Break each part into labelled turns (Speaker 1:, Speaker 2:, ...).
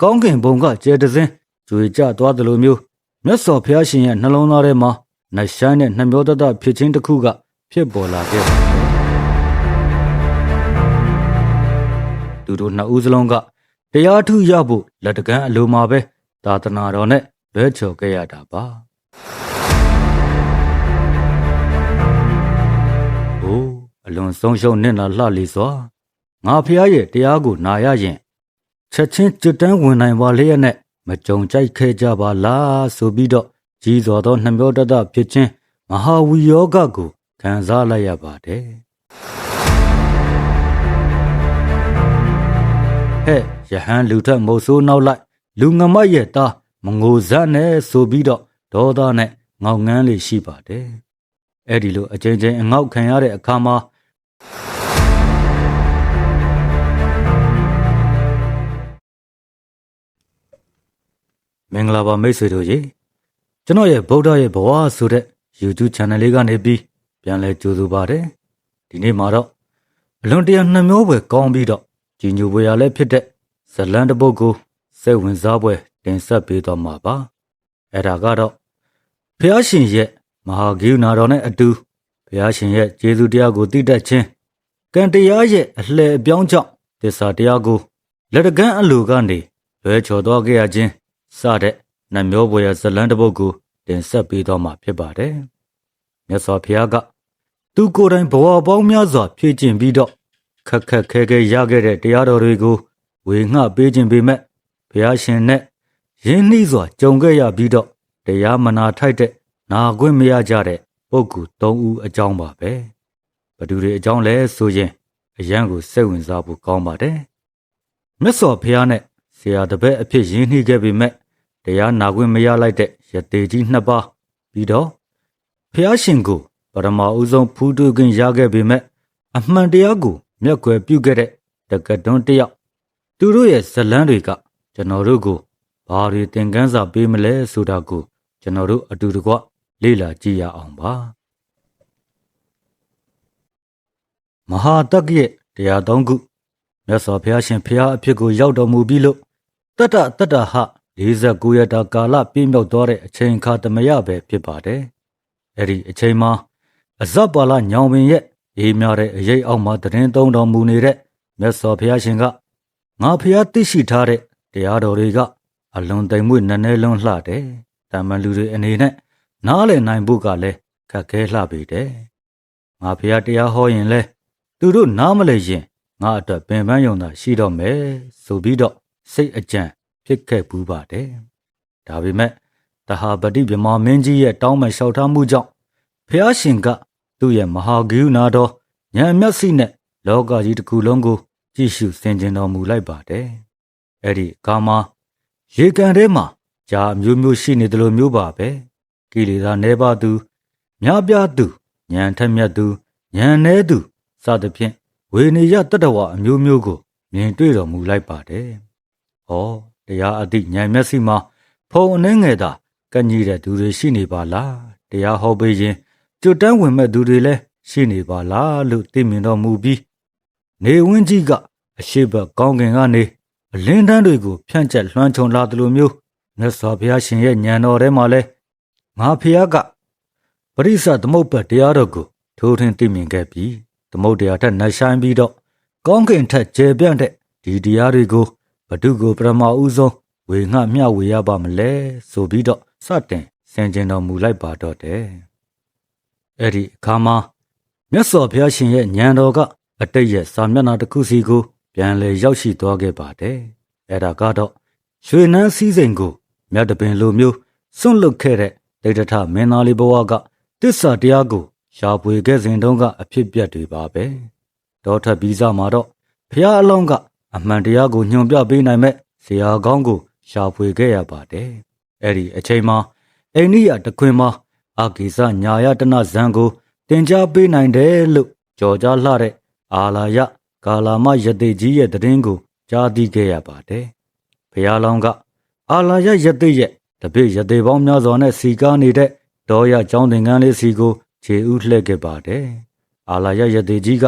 Speaker 1: ကောင်းကင်ဘုံကကျဲတစင်းကျွေကြသွားတယ်လို့မျိုးမြတ်စွာဘုရားရှင်ရဲ့နှလုံးသားထဲမှာနှဆိုင်တဲ့နှမျောတတဖြစ်ခြင်းတစ်ခုကဖြစ်ပေါ်လာခဲ့ပါတယ်သူတို့နှစ်ဦးစလုံးကတရားထုရဖို့လက်တကမ်းအလိုမှာပဲသာသနာတော်နဲ့လွဲချော်ခဲ့ရတာပါ။အိုးအလွန်ဆုံးရှုံးနဲ့လာလှလီစွာငါဖះရဲ့တရားကိုနာရရင် ချက်ချင်းကြွတန်းဝင်နိုင်ပါလျက်နဲ့မကြုံကြိုက်ခဲ့ကြပါလားဆိုပြီးတော့ကြီးစွာသောနှမျောတတဖြစ်ခြင်းမဟာဝီယောဂကိုခံစားလိုက်ရပါတယ်။ဟဲ့ယဟန်လူထက်မုတ်ဆိုးနောက်လိုက်လူငမတ်ရဲ့သားမငိုဇတ်နဲ့ဆိုပြီးတော့ဒေါသနဲ့ငေါငန်းလေးရှိပါတယ်။အဲ့ဒီလိုအချိန်ချင်းအငေါက်ခံရတဲ့အခါမှာ မင်္ဂလာပါမိတ်ဆွေတို့ရေကျွန်တော်ရဲ့ဗုဒ္ဓရဲ့ဘဝဆိုတဲ့ YouTube channel လေးကနေပြီးပြန်လဲကြိုဆိုပါတယ်ဒီနေ့မှာတော့အလွန်တရာနှမျိုးပဲကောင်းပြီးတော့ကြီးညိုပွေရလည်းဖြစ်တဲ့ဇလန်တစ်ပုဒ်ကိုစိတ်ဝင်စားပွဲတင်ဆက်ပေးတော့မှာပါအဲ့ဒါကတော့ဖះရှင်ရဲ့မဟာဂိယနာတော်နဲ့အတူဖះရှင်ရဲ့ကျေးဇူးတရားကိုသိတတ်ခြင်းကံတရားရဲ့အလှည့်အပြောင်းကြောင့်သစ္စာတရားကိုလက်တကမ်းအလိုကနေလွဲချော်သွားခဲ့ရခြင်း စတဲ့နှမျိုးပွေရဇလန်တစ်ပုဒ်ကိုတင်ဆက်ပေးတော့မှာဖြစ်ပါတယ်မြတ်စွာဘုရားကသူကိုယ်တိုင်ဘဝပေါင်းများစွာဖြည့်ကျင့်ပြီးတော့ခက်ခက်ခဲခဲရခဲ့တဲ့တရားတော်တွေကိုဝေငှပေးခြင်းပေမဲ့ဘုရားရှင်နဲ့ရင်းနှီးစွာကြုံခဲ့ရပြီးတော့တရားမနာထိုက်တဲ့နာခွင့်မရကြတဲ့ပုဂ္ဂိုလ်၃ဦးအကြောင်းပါပဲဘသူတွေအကြောင်းလဲဆိုရင်အရန်ကိုစိတ်ဝင်စားဖို့ကောင်းပါတယ်မြတ်စွာဘုရားနဲ့ဆရာတပည့်အဖြစ်ရင်းနှီးခဲ့ပေမဲ့ တရားနာခွင့်မရလိုက်တဲ့ယတေကြီးနှစ်ပါးပြီးတော့ဖះရှင်ကိုပရမအုပ်ဆုံးဖူးတူခင်ရခဲ့ပေမဲ့အမှန်တရားကိုမျက်ကွယ်ပြုခဲ့တဲ့တက္ကတွန်းတယောက်သူတို့ရဲ့ဇလန်းတွေကကျွန်တော်တို့ကိုဘာတွေသင်ခန်းစာပေးမလဲဆိုတာကိုကျွန်တော်တို့အတူတကွလေ့လာကြည့်ရအောင်ပါမဟာတက္ကရဲ့တရားသုံးခုမြတ်စွာဘုရားရှင်ဖះအဖြစ်ကိုရောက်တော်မူပြီးလို့တတ္တတတ္တဟ 49ရက်တာကာလပြည့်မြောက်သွားတဲ့အချိန်ခါတမရပဲဖြစ်ပါတယ်။အဲ့ဒီအချိန်မှာအဇပ်ပါလညောင်ပင်ရဲ့အေးများတဲ့အရေးအောက်မှာတရင်သုံးတော်မူနေတဲ့မြတ်စွာဘုရားရှင်ကငါဖျားသိရှိထားတဲ့တရားတော်တွေကအလွန်တိမ်မွေ့နည်းနည်းလုံးလှတယ်။တမန်လူတွေအနေနဲ့နားလည်နိုင်ဖို့ကလည်းခက်ခဲလှပေတယ်။ငါဖျားတရားဟောရင်လဲသူတို့နားမလည်ရင်ငါအတွက်ပင်ပန်းယုံတာရှိတော့မယ်ဆိုပြီးတော့စိတ်အကြံ ဖြစ်ခဲ့ဘူးပါတယ်။ဒါပေမဲ့တဟာပတိဗမာမင်းကြီးရဲ့တောင်းပန်လျှောက်ထားမှုကြောင့်ဖျားရှင်ကသူ့ရဲ့မဟာဂိယနာတော်ဉာဏ်မျက်စိနဲ့လောကကြီးတစ်ခုလုံးကို ကြည့်ရှုဆင်ခြင်တော်မူလိုက်ပါတယ်။အဲ့ဒီအခါမှာရေကန်ထဲမှာဂျာအမျိုးမျိုးရှိနေတယ်လို့မျိုးပါပဲ။ကိလေသာနှဲပါသူများပြားသူဉာဏ်ထက်မြတ်သူဉာဏ်နည်းသူစသဖြင့်ဝေနေရတတ္တဝအမျိုးမျိုးကိုမြင်တွေ့တော်မူလိုက်ပါတယ်။ဟော တရားအသည့်ဉာဏ်မျက်စိမှာဖုံအနှဲငယ်သာကန့်ကြီးတဲ့သူတွေရှိနေပါလားတရားဟောပေးခြင်းကျွတ်တန်းဝင်မဲ့သူတွေလည်းရှိနေပါလားလို့သိမြင်တော်မူပြီးနေဝင်းကြီးကအရှိဘကောင်းကင်ကနေအလင်းတန်းတွေကိုဖြန့်ကျက်လွှမ်းခြုံလာသလိုမျိုးမြတ်စွာဘုရားရှင်ရဲ့ဉာဏ်တော်ထဲမှာလဲငါဖျားကပရိစ္ဆသမုပ္ပါတရားတော်ကိုထိုးထင်းသိမြင်ခဲ့ပြီးသမုတ်တရားထက်နှဆိုင်ပြီးတော့ကောင်းကင်ထက်ကျေပြန့်တဲ့ဒီတရားတွေကို ဘဒုကိုပရမဦးဆုံးဝေငှမျှဝေရပါမလဲဆိုပြီးတော့စတင်ဆင်ကျင်တော်မူလိုက်ပါတော့တယ်အဲ့ဒီအခါမှာမြတ်စွာဘုရားရှင်ရဲ့ဉာဏ်တော်ကအတိတ်ရဲ့စာမျက်နှာတစ်ခုစီကိုပြန်လည်ရောက်ရှိသွားခဲ့ပါတယ်အဲ့ဒါကတော့ရွှေနန်းစည်းစိမ်ကိုမြတ်တပင်လိုမျိုးစွန့်လွတ်ခဲ့တဲ့ဒိဋ္ဌထမင်းသားလေးဘဝကတစ္ဆာတရားကိုရှားပွေခဲ့စဉ်တုန်းကအဖြစ်ပြက်တွေပါပဲတောထပ်ပြီးစားမှာတော့ဖះအလောင်းက အမှန်တရားကိုညွှန်ပြပေးနိုင်မဲ့ဇေယျကောင်းကိုရှာဖွေခဲ့ရပါတယ်။အဲ့ဒီအချိန်မှာအိန္ဒိယတခွင်မှာအာဂိစညာယတနဇံကိုတင် जा ပေးနိုင်တယ်လို့ကြော်ကြားလှတဲ့အာလာယကာလာမယတိကြီးရဲ့တည်င်းကိုကြားသိခဲ့ရပါတယ်။ဘုရားလောင်းကအာလာယယတိရဲ့တပိယတိပေါင်းများစွာနဲ့စီကားနေတဲ့ဒေါ်ရကျောင်းသင်္ကန်းလေးစီကိုခြေဥလှည့်ခဲ့ပါတယ်။အာလာယယတိကြီးက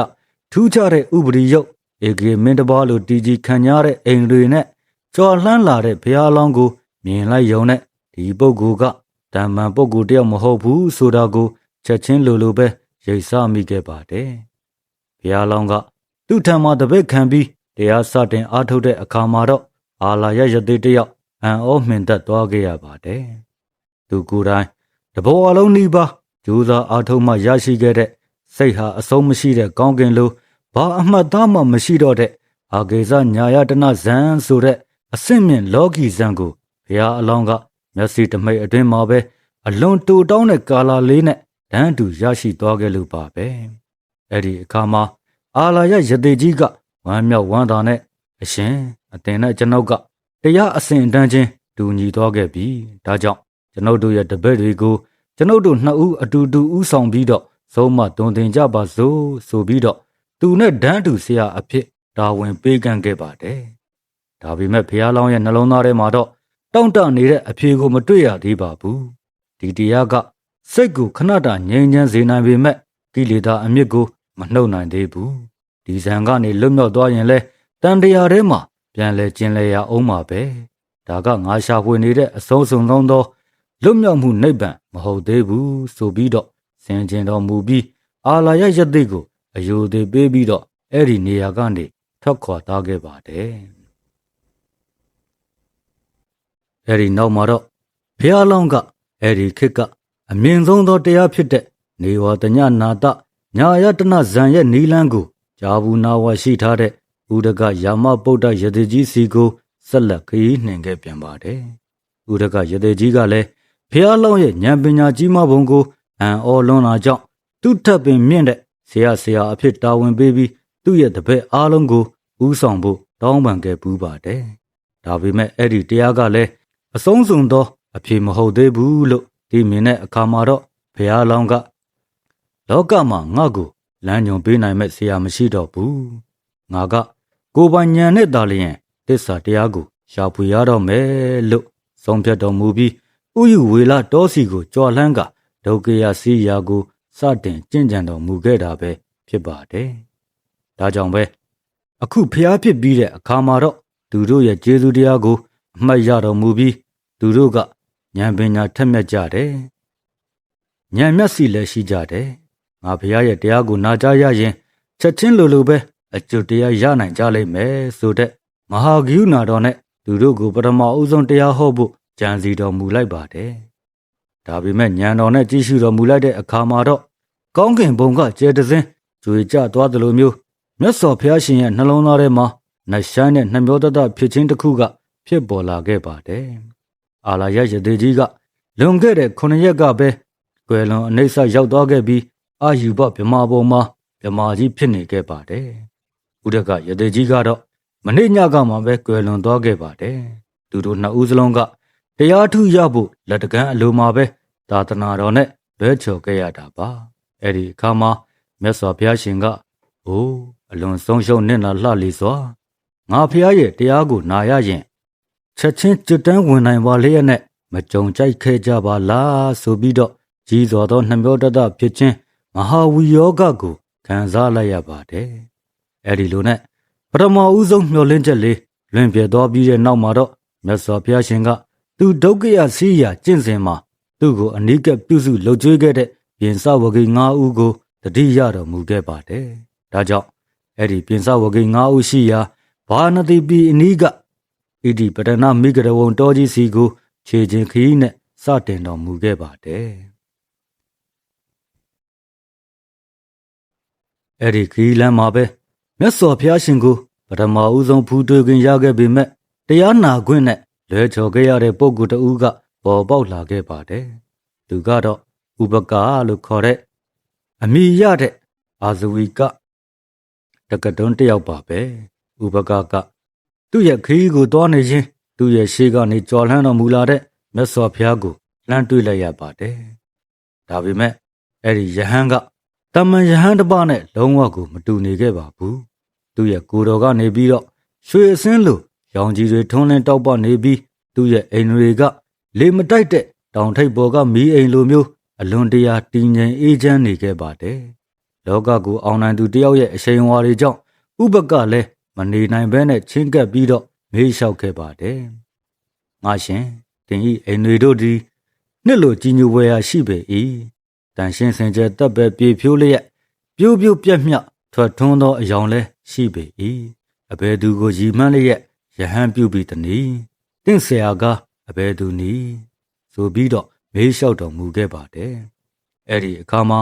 Speaker 1: ထူးခြားတဲ့ဥပရိယု တ်ဧကေမင်းတပါလိုတီကြီးခံရတဲ့အိမ်တွေနဲ့ကြော်လှမ်းလာတဲ့ဘုရားလောင်းကို မြင်လိုက်ရုံနဲ့ဒီပုဂ္ဂိုလ်ကတမန်ပုဂ္ဂိုလ်တယောက်မဟုတ်ဘူးဆိုတာကိုချက်ချင်းလိုလိုပဲရိပ်စမိခဲ့ပါတယ်။ဘုရားလောင်းကသူ့ထံမှာတပည့်ခံပြီးတရားစတင်အားထုတ်တဲ့အခါမှာတော့အာလာရရသေးတယောက်အံ့ဩမှင်သက်သွားခဲ့ရပါတယ်။သူကိုယ်တိုင်တဘောအလုံးနီးပါးကြိုးစားအားထုတ်မှရရှိခဲ့တဲ့စိတ်ဟာအဆုံးမရှိတဲ့ကောင်းကင်လို ဘာအမှတ်သားမှမရှိတော့တဲ့အာဂေဇညာယတနာဇံဆိုတဲ့အစင့်မြင့်လောကီဇံကိုဘုရားအလောင်းကမျက်စိတမိတ်အတွင်းမှာပဲအလွန်တူတောင်းတဲ့ကာလာလေးနဲ့တန်းတူရရှိသွားခဲ့လို့ပါပဲအဲ့ဒီအခါမှာအာလာယယတိကြီးကဝမ်းမြောက်ဝမ်းသာနဲ့အရှင်အတင်နဲ့ကျွန်ုပ်ကတရားအစဉ်အတန်းချင်းတူညီသွားခဲ့ပြီဒါကြောင့်ကျွန်ုပ်တို့ရဲ့တပည့်တွေကိုကျွန်ုပ်တို့နှစ်ဦးအတူတူဥဆောင်ပြီးတော့သုံးမတွင်တင်ကြပါစို့ဆိုပြီးတော့ သူနဲ့ဒန်းတူဆရာအဖြစ်တာဝန်ပေးကမ်းခဲ့ပါတယ်။ဒါပေမဲ့ဖះလောင်းရဲ့နှလုံးသားထဲမှာတော့တောင့်တနေတဲ့အဖြေကိုမတွေ့ရသေးပါဘူး။ဒီတရားကစိတ်ကိုခဏတာငြိမ်းချမ်းစေနိုင်ပေမဲ့ကိလေသာအမြစ်ကိုမနှုတ်နိုင်သေးဘူး။ဒီဇံကနေလွတ်မြောက်သွားရင်လဲတန်တရားထဲမှာပြန်လဲကျင်လဲရအောင်ပါပဲ။ဒါကငါရှာဖွေနေတဲ့အဆုံးစုံဆုံးသောလွတ်မြောက်မှုနိဗ္ဗာန်မဟုတ်သေးဘူးဆိုပြီးတော့ဆင်ကျင်တော်မူပြီးအာလာယယသိကို အယုသေးပေးပြီးတော့အဲ့ဒီနေရာကနေထွက်ခွာသွားခဲ့ပါတယ်။အဲ့ဒီနောက်မှာတော့ဘုရားလောင်းကအဲ့ဒီခေတ်ကအမြင့်ဆုံးသောတရားဖြစ်တဲ့နေဝတညနာတညာယတနာဇံရဲ့နီလန်းကိုဂျာဘူးနာဝရှိထားတဲ့ဥဒကယာမပုဒ္ဒယတိကြီးစီကိုဆက်လက်ခရီးနှင်ခဲ့ပြန်ပါတယ်။ဥဒကယတိကြီးကလည်းဖះလောင်းရဲ့ဉာဏ်ပညာကြီးမဘုံကိုအံ့ဩလွန်းလာကြောင်းသူ့ထပ်ပင်မြင့်တဲ့ ဆရာဆရာအဖြစ်တာဝန်ပေးပြီးသူ့ရဲ့တပည့်အားလုံးကိုဥဆောင်ဖို့တောင်းပန်ခဲ့ပူးပါတယ်။ဒါပေမဲ့အဲ့ဒီတရားကလည်းအဆုံးစုံသောအဖြေမဟုတ်သေးဘူးလို့ဒီမြင်တဲ့အခါမှာတော့ဘုရားလောင်းကလောကမှာငါ့ကိုလမ်းညွန်ပေးနိုင်မဲ့ဆရာမရှိတော့ဘူး။ငါကကိုယ်ပိုင်ဉာဏ်နဲ့သာလျှင်သစ္စာတရားကိုရှာဖွေရတော့မယ်လို့ဆုံးဖြတ်တော်မူပြီးဥယျဝေလတောစီကိုကြွားလှမ်းကဒုက္ခယစီယာကို စတင်ကြင်ကြံတော်မူခဲ့တာပဲဖြစ်ပါတယ်။ဒါကြောင့်ပဲအခုဖျားဖြစ်ပြီးတဲ့အခါမှာတော့သူတို့ရဲ့ကျေးဇူးတရားကိုအမှတ်ရတော်မူပြီးသူတို့ကဉာဏ်ပညာထက်မြက်ကြတယ်။ဉာဏ်မျက်စိလည်းရှိကြတယ်။ငါဖျားရဲ့တရားကိုနာကြားရရင်ချက်ချင်းလိုလိုပဲအကျွတ်တရားရနိုင်ကြလိမ့်မယ်ဆိုတဲ့မဟာဂိယုနာတော်နဲ့သူတို့ကိုပထမအဦးဆုံးတရားဟောဖို့ကြံစီတော်မူလိုက်ပါတယ်။ ဒါပေမဲ့ညံတော်နဲ့ကြည့်ရှုတော်မူလိုက်တဲ့အခါမှာတော့ကောင်းကင်ဘုံကကျဲတစင်းကြွေကျသွားသလိုမျိုးမြတ်စွာဘုရားရှင်ရဲ့နှလုံးသားထဲမှာနှရှမ်းတဲ့နှမျောတတဖြစ်ခြင်းတစ်ခုက ဖြစ်ပေါ်လာခဲ့ပါတယ်။အာလာရရသေးကြီးကလွန်ခဲ့တဲ့9ရက်ကပဲကွယ်လွန်အနိစ္စရောက်သွားခဲ့ပြီးအာယူဘဗမာပေါ်မှာဗမာကြီးဖြစ်နေခဲ့ပါတယ်။ဥဒကရသေးကြီးကတော့မနေ့ညကမှပဲကွယ်လွန်သွားခဲ့ပါတယ်။သူတို့နှစ်ဦးစလုံးက တရားထုရဖို့လက်တကမ်းအလိုမှာပဲသာသနာတော်နဲ့လွဲချော်ခဲ့ရတာပါအဲ့ဒီအခါမှာမြတ်စွာဘုရားရှင်ကအိုးအလွန်ဆုံးရှုံးနေတာလှလီစွာငါဖះရဲ့တရားကိုနာရရင်ချက်ချင်းကြွတန်းဝင်နိုင်ပါလျက်နဲ့မကြုံကြိုက်ခဲ့ကြပါလားဆိုပြီးတော့ကြီးစွာသောနှမျောတတဖြစ်ခြင်းမဟာဝီယောဂကိုခံစားလိုက်ရပါတယ်အဲ့ဒီလိုနဲ့ပထမဦးဆုံးမျောလင်းချက်လေးလွင်ပြသွားပြီးတဲ့နောက်မှာတော့မြတ်စွာဘုရားရှင်က သူဒုက္ခရစီးရကျင့်စဉ်မှာသူ့ကိုအနိကပြုစုလှုပ်ကြွေးခဲ့တဲ့ပြင်စဝဂိ၅ဦးကိုတတိရတော်မူခဲ့ပါတယ်။ဒါကြောင့်အဲ့ဒီပြင်စဝဂိ၅ဦးရှိရာဘာနတိပီအနီးကဣတိပတနာမိဂရဝံတောကြီးစီကိုခြေချင်းခီးနဲ့စတင်တော်မူခဲ့ပါတယ်။အဲ့ဒီခီးလမ်းမှာပဲမြတ်စွာဘုရားရှင်ကိုပထမဦးဆုံးဖူးတွေ့ခွင့်ရခဲ့ပေမဲ့တရားနာခွင့်နဲ့ လွဲချော်ခဲ့ရတဲ့ပုဂ္ဂိုလ်တဦးကပေါ်ပေါက်လာခဲ့ပါတယ်။သူကတော့ဥပကာလို့ခေါ်တဲ့အမိရတဲ့အာဇဝီကတကတွန်းတယောက်ပါပဲ။ဥပကာကသူ့ရဲ့ခီးကိုသွားနေခြင်းသူ့ရဲ့ရှေးကနေကြော်လှမ်းတော်မူလာတဲ့မြတ်စွာဘုရားကိုလှမ်းတွေ့လိုက်ရပါတယ်။ဒါပေမဲ့အဲ့ဒီယဟန်ကတမန်ယဟန်တစ်ပါးနဲ့လုံးဝကိုမတူနေခဲ့ပါဘူး။သူ့ရဲ့ကိုယ်တော်ကနေပြီးတော့ရွှေအစင်းလို ရောင်ကြီးတွေထွန်းလင်းတောက်ပနေပြီးသူ့ရဲ့အိမ်တွေကလေမတိုက်တဲ့တောင်ထိပ်ပေါ်ကမီးအိမ်လိုမျိုးအလွန်တရာတည်ငြိမ်အေးချမ်းနေခဲ့ပါတယ်။လောကကိုအောင်နိုင်သူတယောက်ရဲ့အရှိန်အဝါတွေကြောင့်ဥပကလည်းမနေနိုင်ဘဲနဲ့ချင်းကပ်ပြီးတော့မေးလျှောက်ခဲ့ပါတယ်။ငါရှင်တင်ဤအိမ်တွေတို့သည်နှစ်လိုကြီးညိုဝဲရာရှိပေ၏တန်ရှင်းစင်ကြယ်တပ်ပဲပြေဖြိုးလျက်ပြိုးပြိုးပြက်မြထွက်ထွန်းသောအယောင်လဲရှိပေ၏အဘယ်သူကိုရီမှန်းလျက် ယဟန်ပြုပြီးတနည်းတင့်ဆရာကအဘယ်သူနည်းဆိုပြီးတော့မေးလျှောက်တော်မူခဲ့ပါတယ်အဲ့ဒီအခါမှာ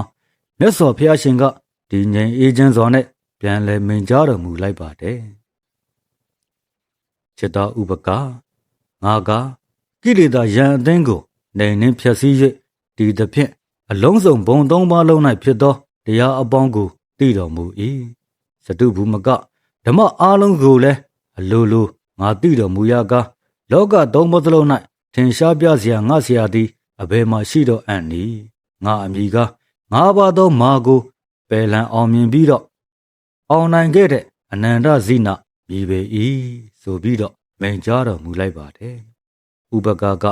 Speaker 1: မြတ်စွာဘုရားရှင်ကဒီငြိမ်အေးချမ်းစွာနဲ့ပြန်လည်မိန်ကြားတော်မူလိုက်ပါတယ်ချစ်တော်ဥပကာငါကကိလေသာယံအသင်းကိုနိုင်နှင်းဖြည့်ဆည်း၍ဒီသဖြင့်အလုံးစုံဘုံသုံးပါးလုံး၌ဖြစ်သောတရားအပေါင်းကိုသိတော်မူ၏စတုဘူးမကဓမ္မအားလုံးကိုလည်းအလိုလို ငါသိတော်မူရာကားလောကသုံးပါးသလုံး၌ထင်ရှားပြစရာငါစရာသည်အဘယ်မှရှိတော့အံ့နီငါအမိကားငါပါသောမာကိုပယ်လံအောင်မြင်ပြီးတော့အောင်နိုင်ခဲ့တဲ့အနန္တဇိနမြေပေ၏ဆိုပြီးတော့မိန်ကြားတော်မူလိုက်ပါတယ်ဥပကာက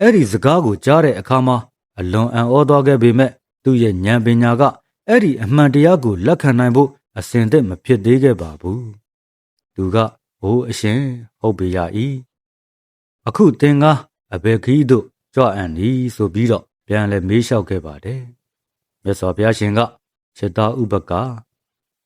Speaker 1: အဲ့ဒီစကားကိုကြားတဲ့အခါမှာအလွန်အံ့ဩသွားခဲ့ပေမဲ့သူ့ရဲ့ဉာဏ်ပညာကအဲ့ဒီအမှန်တရားကိုလက်ခံနိုင်ဖို့အစဉ်တည်းမဖြစ်သေးခဲ့ပါဘူးသူက ဟိုးအရှင်ဟုတ်ပေရ၏အခုသင်ကအဘယ်ခီးတို့ကြွအံ့ဤဆိုပြီးတော့ပြန်လဲမေးလျှောက်ခဲ့ပါတယ်မြတ်စွာဘုရားရှင်ကစေတာဥပကာ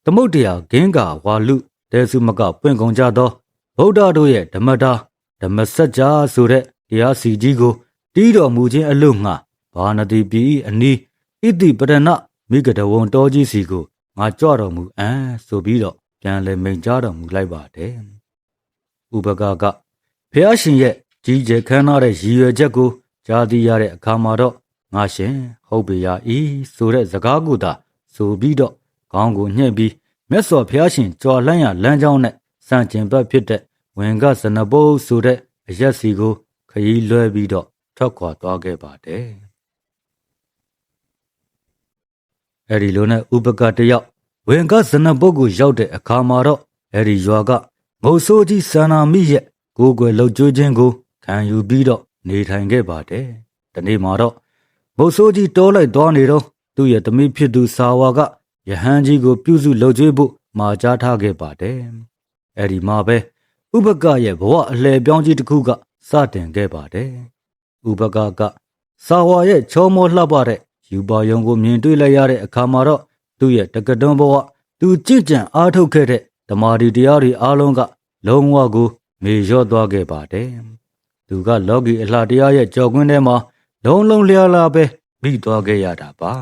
Speaker 1: သမုတ်တရားဂင်းကာဝါလူတဲစုမကပွင့်ကုန်ကြသောဗုဒ္ဓတို့ရဲ့ဓမ္မတာဓမ္မစကြာဆိုတဲ့တရားစီကြီးကိုတီးတော်မူခြင်းအလို့ငှာဘာနတိပြည်အနီးဣတိပရဏမိဂဒဝံတော်ကြီးစီကိုငါကြွတော်မူအံဆိုပြီးတော့ပြန်လဲမိန်ကြားတော်မူလိုက်ပါတယ် ဥပကာကဖះရှင်ရဲ့ကြီးကျယ်ခမ်းနားတဲ့ရည်ရွယ်ချက်ကိုကြားသိရတဲ့အခါမှာတော့ငါရှင်ဟုတ်ပေရ၏ဆိုတဲ့စကားကိုသာဆိုပြီးတော့ခေါင်းကိုညှက်ပြီးမြတ်စွာဘုရားရှင်ကြွာလန်းရလမ်းကြောင်းနဲ့စံကျင်ဘက်ဖြစ်တဲ့ဝင်ကစနဘုတ်ဆိုတဲ့အရက်စီကိုခရီးလွှဲပြီးတော့ထွက်ခွာသွားခဲ့ပါတယ်အဲ့ဒီလိုနဲ့ဥပကတယောက်ဝင်ကစနဘုတ်ကိုရောက်တဲ့အခါမှာတော့အဲ့ဒီရွာက ငုတ်ဆိုးကြီးစန္နာမိရဲ့ကိုယ်ွယ်လှုပ်ကြွေးခြင်းကိုခံယူပြီးတော့နေထိုင်ခဲ့ပါတယ်။ဒီနေ့မှာတော့မုတ်ဆိုးကြီးတောလိုက်သွားနေတော့သူ့ရဲ့သမီးဖြစ်သူဆာဝါကယဟန်ကြီးကိုပြုစုလှုပ်ကြွေးဖို့မှာကြားထားခဲ့ပါတယ်။အဲ့ဒီမှာပဲဥပကရဲ့ဘဝအလှည့်ပြောင်းကြီးတစ်ခုကစတင်ခဲ့ပါတယ်။ဥပကကဆာဝါရဲ့ချောမောလှပတဲ့ယူပါယုံကိုမြင်တွေ့လိုက်ရတဲ့အခါမှာတော့သူ့ရဲ့တက္ကတွန်းဘဝသူကြင့်ကြံအားထုတ်ခဲ့တဲ့ ဓမ္မဒီတရားတွေအားလုံးကလုံးဝကိုမေလျော့သွားခဲ့ပါတယ်။သူကလောကီအလှတရားရဲ့ကြော်ကွင်းထဲမှာလုံးလုံးလျားလာပဲမိသွားခဲ့ရတာပါ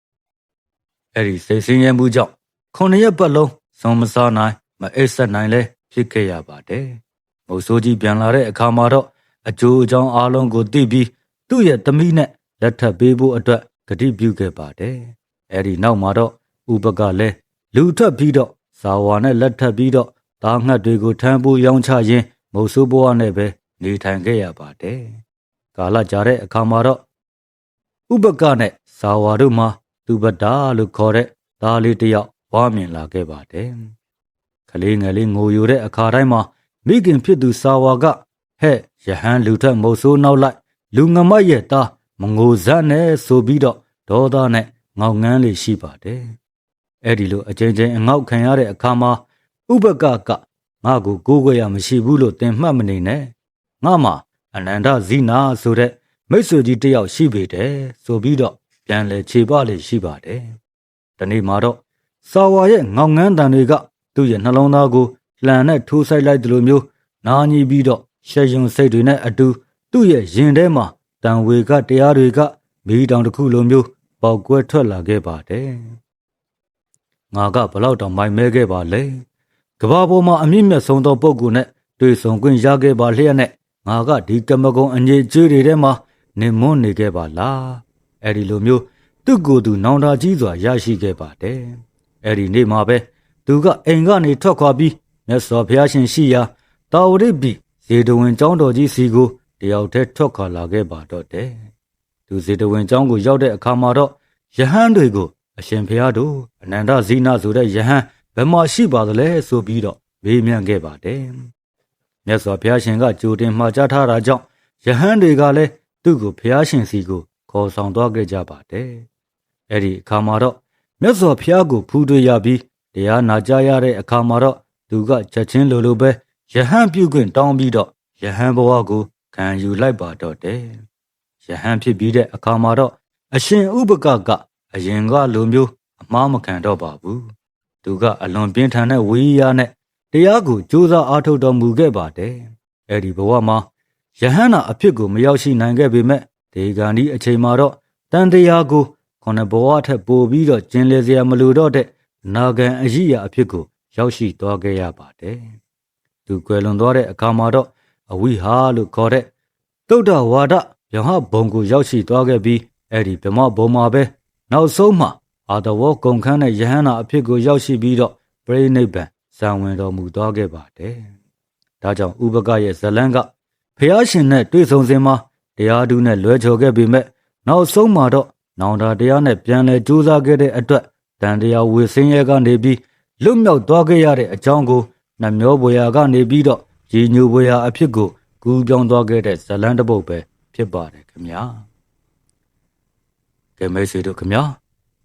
Speaker 1: ။အဲ့ဒီစိတ်ဆင်းရဲမှုကြောင့်ခုနှစ်ရက်ပတ်လုံးစုံမစားနိုင်မအိပ်ဆက်နိုင်လဲဖြစ်ခဲ့ရပါတယ်။မုတ်ဆိုးကြီးပြန်လာတဲ့အခါမှာတော့အကျိုးအကြောင်းအားလုံးကိုသိပြီးသူ့ရဲ့သမီးနဲ့လက်ထပ်ပေးဖို့အတွက်ကတိပြုခဲ့ပါတယ်။အဲ့ဒီနောက်မှာတော့ဥပကလည်းလူထပ်ပြီးတော့ ဇာဝါနဲ့လက်ထပ်ပြီးတော့သားငှက်တွေကိုထမ်းဖို့ရောင်းချရင်းမုတ်ဆိုးဘဝနဲ့ပဲနေထိုင်ခဲ့ရပါတယ်။ကာလကြာတဲ့အခါမှာတော့ဥပကနဲ့ဇာဝါတို့မှာသူပဒါလို့ခေါ်တဲ့သားလေးတစ်ယောက်ဝါမြင်လာခဲ့ပါတယ်။ကလေးငယ်လေးငိုယိုတဲ့အခါတိုင်းမှာမိခင်ဖြစ်သူဇာဝါကဟဲ့ယဟန်လူထက်မုတ်ဆိုးနောက်လိုက်လူငမတ်ရဲ့သားမငိုစက်နဲ့ဆိုပြီးတော့ဒေါသနဲ့ငေါငန်းလေးရှိပါတယ်။ အဲ့ဒီလိုအချိန်ချင်းအငေါက်ခံရတဲ့အခါမှာဥပကကငါ့ကိုကိုးကွယ်ရမရှိဘူးလို့သင်မှတ်မနေနဲ့ငါမှအနန္တဇိနာဆိုတဲ့မိတ်ဆွေကြီးတယောက်ရှိပေတယ်ဆိုပြီးတော့ပြန်လဲခြေပလေးရှိပါတယ်။ဒီနေ့မှာတော့စာဝါရဲ့ငေါငန်းတန်တွေကသူ့ရဲ့နှလုံးသားကိုလှန်နဲ့ထိုးဆိုင်လိုက်သလိုမျိုးနာညီပြီးတော့ရှယ်ယွန်စိတ်တွေနဲ့အတူသူ့ရဲ့ရင်ထဲမှာတန်ဝေကတရားတွေကမီးတောင်တစ်ခုလိုမျိုးပေါက်ကွဲထွက်လာခဲ့ပါတယ်။ ငါကဘလောက်တောင်မိုင်မဲခဲ့ပါလဲ။ကဘာပေါ်မှာအမြင့်မြတ်ဆုံးသောပုဂ္ဂိုလ်နဲ့တွေ့ဆုံခွင့်ရခဲ့ပါလျက်နဲ့ငါကဒီကမကုံအငြိကျွေးတွေထဲမှာနေမွန်းနေခဲ့ပါလား။အဲ့ဒီလိုမျိုးသူ့ကိုယ်သူနောင်တကြီးစွာရရှိခဲ့ပါတယ်။အဲ့ဒီနေ့မှာပဲသူကအိမ်ကနေထွက်ခွာပြီးမြတ်စွာဘုရားရှင်ရှိရာတာဝရစ်ပြည်ဇေတဝင်ကျောင်းတော်ကြီးစီကိုတယောက်တည်းထွက်ခွာလာခဲ့ပါတော့တယ်။သူဇေတဝင်ကျောင်းကိုရောက်တဲ့အခါမှာတော့ယဟန်တွေကို အရှင်ဘုရားတို့အနန္တဇိနဆိုတဲ့ယဟန်ဘယ်မှာရှိပါသလဲဆိုပြီးတော့မေးမြန်းခဲ့ပါတယ်။မြတ်စွာဘုရားရှင်ကကြိုတင်မှာကြားထားတာကြောင့်ယဟန်တွေကလည်းသူ့ကိုဘုရားရှင်စီကိုခေါ်ဆောင်သွားခဲ့ကြပါတယ်။အဲ့ဒီအခါမှာတော့မြတ်စွာဘုရားကိုဖူးတွေ့ရပြီးတရားနာကြားရတဲ့အခါမှာတော့သူကချက်ချင်းလိုလိုပဲယယဟန်ပြုခွင့်တောင်းပြီးတော့ယဟန်ဘဝကိုခံယူလိုက်ပါတော့တယ်ယဟန်ဖြစ်ပြီးတဲ့အခါမှာတော့အရှင်ဥပကက အရင်ကလိုမျိုးအမားမခံတော့ပါဘူးသူကအလွန်ပြင်းထန်တဲ့ဝိရိယနဲ့တရားကိုကြိုးစားအားထုတ်တော်မူခဲ့ပါတယ်အဲ့ဒီဘဝမှာယဟန်နာအဖြစ်ကိုမရောက်ရှိနိုင်ခဲ့ပေမဲ့ဒေဂန်ဒီအချိန်မှာတော့တန်တရားကိုခုနဘဝထက်ပိုပြီးတော့ကျင်လည်စရာမလိုတော့တဲ့နာဂံအရိယာအဖြစ်ကို ရောက်ရှိသွားခဲ့ရပါတယ်သူကွယ်လွန်သွားတဲ့အခါမှာတော့အဝိဟာလို့ခေါ်တဲ့တုဒ္ဒဝါဒယဟဘုံကိုရောက်ရှိသွားခဲ့ပြီးအဲ့ဒီဗမဘုံမှာပဲ နောက်ဆုံးမှာအာတဝကုံခန်းတဲ့ယဟန္တာအဖြစ်ကိုရောက်ရှိပြီးတော့ပြိဋိဘံဇံဝင်တော်မူသွားခဲ့ပါတယ်။ဒါကြောင့်ဥပကရဲ့ဇလန်းကဖះရှင်နဲ့တွေ့ဆုံစဉ်မှာတရားဓုနဲ့လွဲချော်ခဲ့ပေမဲ့နောက်ဆုံးမှာတော့နောင်တာတရားနဲ့ပြန်လည်ကြိုးစားခဲ့တဲ့အတွက်တန်တရားဝေစင်းရဲကနေပြီးလွတ်မြောက်သွားခဲ့ရတဲ့အကြောင်းကိုနှမျောဘွေရာကနေပြီးတော့ရည်ညိုဘွေရာအဖြစ်ကိုကူးပြောင်းသွားခဲ့တဲ့ဇလန်းတစ်ပုဒ်ပဲဖြစ်ပါတယ်ခင်ဗျာ ကဲမိတ်ဆွေတို့ခင်ဗျာ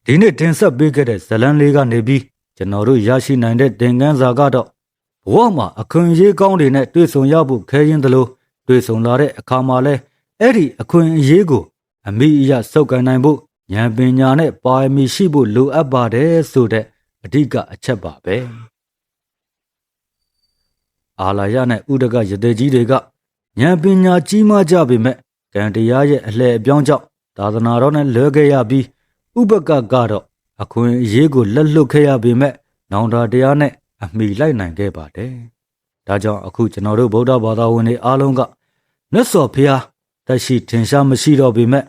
Speaker 1: ဒီနေ့တင်ဆက်ပေးခဲ့တဲ့ဇလန်းလေးကနေပြီးကျွန်တော်တို့ရရှိနိုင်တဲ့သင်ခန်းစာကတော့ဘဝမှာအခွင့်အရေးကောင်းတွေနဲ့တွေ့ဆုံရဖို့ခဲရင်သလိုတွေ့ဆုံလာတဲ့အခါမှာလဲအဲ့ဒီအခွင့်အရေးကို အမိအယစုပ်ကန်နိုင်ဖို့ဉာဏ်ပညာနဲ့ပါရမီရှိဖို့လိုအပ်ပါတယ်ဆိုတဲ့အဓိကအချက်ပါပဲအာလာယနဲ့ဥဒကရသေးကြီးတွေကဉာဏ်ပညာကြီးမားကြပေမဲ့ကံတရားရဲ့အလှည့်အပြောင်းကြောင့် သာသနာတော်နဲ့လွဲခဲ့ရပြီးဥပကကတော့အခွင့်အရေးကိုလက်လွတ်ခဲ့ရပေမဲ့နောင်တတရားနဲ့အမိလိုက်နိုင်ခဲ့ပါတယ်။ဒါကြောင့်အခုကျွန်တော်တို့ဗုဒ္ဓဘာသာဝင်တွေအားလုံးကမြတ်စွာဘုရားတက်ရှိထင်ရှားမရှိတော့ပေမဲ့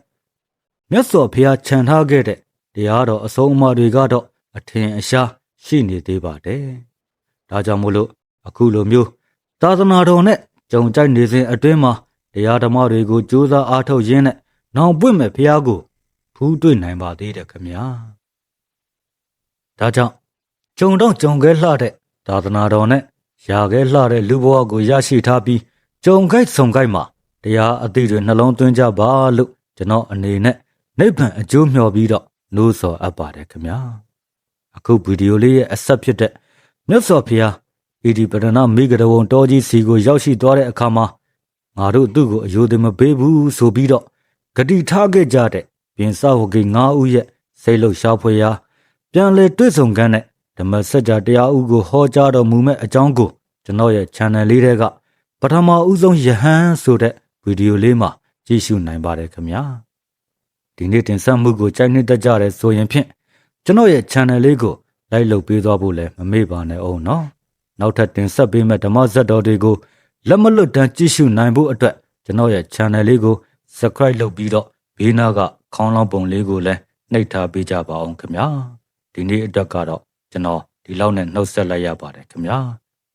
Speaker 1: မြတ်စွာဘုရားခြံထားခဲ့တဲ့တရားတော်အဆုံးအမတွေကတော့အထင်အရှားရှိနေသေးပါတယ်။ဒါကြောင့်မို့လို့အခုလိုမျိုးသာသနာတော်နဲ့ကြုံကြိုက်နေစဉ်အတွင်းမှာတရားဓမ္မတွေကိုကြိုးစားအားထုတ်ရင်းနဲ့ နောင်ပွင့်မဲ့ဘုရားကိုဖူးတွေ့နိုင်ပါသေးတယ်ခင်ဗျာဒါကြောင့်ကြုံတော့ကြုံခဲလှတဲ့သာသနာတော်နဲ့ရာခဲလှတဲ့လူဘဝကိုရရှိထားပြီးကြုံခိုက်ဆုံခိုက်မှာတရားအသည့်တွေနှလုံးသွင်းကြပါလို့ကျွန်တော်အနေနဲ့နိဗ္ဗာန်အကျိုးမျှော်ပြီးတော့နှိုးဆော်အပ်ပါတယ်ခင်ဗျာအခုဗီဒီယိုလေးရဲ့အဆက်ဖြစ်တဲ့မြတ်စွာဘုရားဣတိပဒနာမိဂရဝံတော်ကြီးစီကိုရောက်ရှိသွားတဲ့အခါမှာငါတို့သူ့ကိုအယိုသည်မပေးဘူးဆိုပြီးတော့ ဂတိထားခဲ့ကြတဲ့ပြင်စဝဂိ၅ဦးရဲ့စိတ်လှုပ်ရှားဖွယ်ရာပြန်လည်တွေ့ဆုံခန်းနဲ့ဓမ္မစကြာတရားဥကိုဟောကြားတော်မူမဲ့အကြောင်းကိုကျွန်တော်ရဲ့ channel လေးထဲကပထမဦးဆုံးယဟန်ဆိုတဲ့ဗီဒီယိုလေးမှာကြည့်ရှုနိုင်ပါတယ်ခင်ဗျာဒီနေ့တင်ဆက်မှုကိုကြိုက်နှစ်သက်ကြရဲဆိုရင်ဖြင့်ကျွန်တော်ရဲ့ channel လေးကို like လုပ်ပေးသွားဖို့လည်းမမေ့ပါနဲ့အောင်နော်နောက်ထပ်တင်ဆက်ပေးမဲ့ဓမ္မဇတ်တော်တွေကိုလက်မလွတ်တမ်းကြည့်ရှုနိုင်ဖို့အတွက်ကျွန်တော်ရဲ့ channel လေးကို subscribe လုပ်ပြီးတော့ဘေးနားကခေါင်းလောင်းပုံလေးကိုလည်းနှိပ်ထားပေးကြပါအောင်ခင်ဗျာဒီနေ့အတွက်ကတော့ကျွန်တော်ဒီလောက်နဲ့နှုတ်ဆက်လိုက်ရပါတယ်ခင်ဗျာ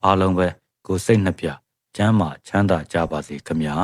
Speaker 1: အားလုံးပဲကိုယ်စိတ်နှပြချမ်းသာချမ်းသာကြပါစေခင်ဗျာ